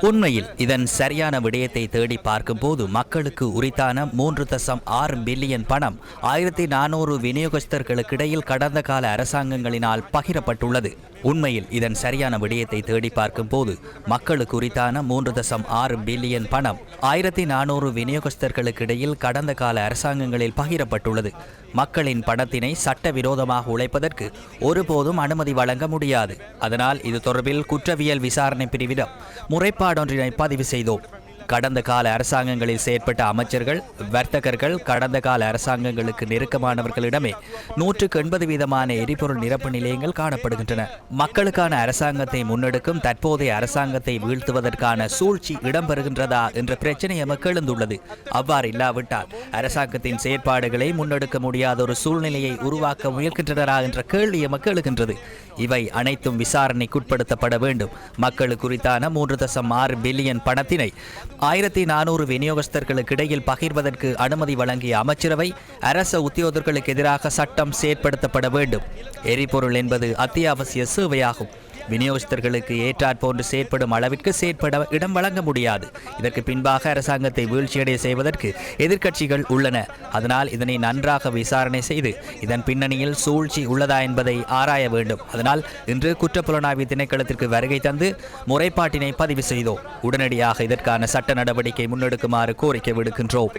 உண்மையில் இதன் சரியான விடயத்தை தேடி பார்க்கும்போது மக்களுக்கு உரித்தான மூன்று தசம் ஆறு பில்லியன் பணம் ஆயிரத்தி நானூறு விநியோகஸ்தர்களுக்கிடையில் கடந்த கால அரசாங்கங்களினால் பகிரப்பட்டுள்ளது. உண்மையில் இதன் சரியான விடயத்தை தேடி பார்க்கும்போது மக்களுக்கு உரித்தான மூன்று தசம் ஆறு பில்லியன் பணம் ஆயிரத்தி நானூறு விநியோகஸ்தர்களுக்கிடையில் கடந்த கால அரசாங்கங்களில் பகிரப்பட்டுள்ளது. மக்களின் பணத்தினை சட்டவிரோதமாக உழைப்பதற்கு ஒருபோதும் அனுமதி வழங்க முடியாது. அதனால் இது தொடர்பில் குற்றவியல் விசாரணை பிரிவிடம் முறைப்பாடொன்றினை பதிவு செய்தோம். கடந்த கால அரசாங்கங்களில் செயற்பட்ட அமைச்சர்கள் வர்த்தகர்கள் கடந்த கால அரசாங்கங்களுக்கு நெருக்கமானவர்களிடமே நூற்றுக்கு எண்பது வீதமான எரிபொருள் நிரப்பு நிலையங்கள் காணப்படுகின்றன. மக்களுக்கான அரசாங்கத்தை முன்னெடுக்கும் தற்போதைய அரசாங்கத்தை வீழ்த்துவதற்கான சூழ்ச்சி இடம்பெறுகின்றதா என்ற பிரச்சனை எமக்கு எழுந்துள்ளது. அவ்வாறு இல்லாவிட்டால் அரசாங்கத்தின் செயற்பாடுகளை முன்னெடுக்க முடியாத ஒரு சூழ்நிலையை உருவாக்க முயல்கின்றனரா என்ற கேள்வி எமக்கு எழுகின்றது. இவை அனைத்தும் விசாரணைக்குட்படுத்தப்பட வேண்டும். மக்களுக்கு குறித்தான மூன்று தசம் ஆறு பில்லியன் பணத்தினை ஆயிரத்தி நானூறு விநியோகஸ்தர்களுக்கு இடையில் பகிர்வதற்கு அனுமதி வழங்கிய அமைச்சரவை அரச உத்தியோகர்களுக்கு எதிராக சட்டம் செயற்படுத்தப்பட வேண்டும். எரிபொருள் என்பது அத்தியாவசிய சேவையாகும். விநியோகஸ்தர்களுக்கு ஏற்றாற் போன்று செயற்படும் அளவிற்கு செயற்பட இடம் வழங்க முடியாது. இதற்கு பின்பாக அரசாங்கத்தை வீழ்ச்சியடைய செய்வதற்கு எதிர்க்கட்சிகள் உள்ளன. அதனால் இதனை நன்றாக விசாரணை செய்து இதன் பின்னணியில் சூழ்ச்சி உள்ளதா என்பதை ஆராய வேண்டும். அதனால் இன்று குற்றப்புலனாய்வு திணைக்களத்திற்கு வருகை தந்து முறைப்பாட்டினை பதிவு செய்தோம். உடனடியாக இதற்கான சட்ட நடவடிக்கை முன்னெடுக்குமாறு கோரிக்கை விடுக்கின்றோம்.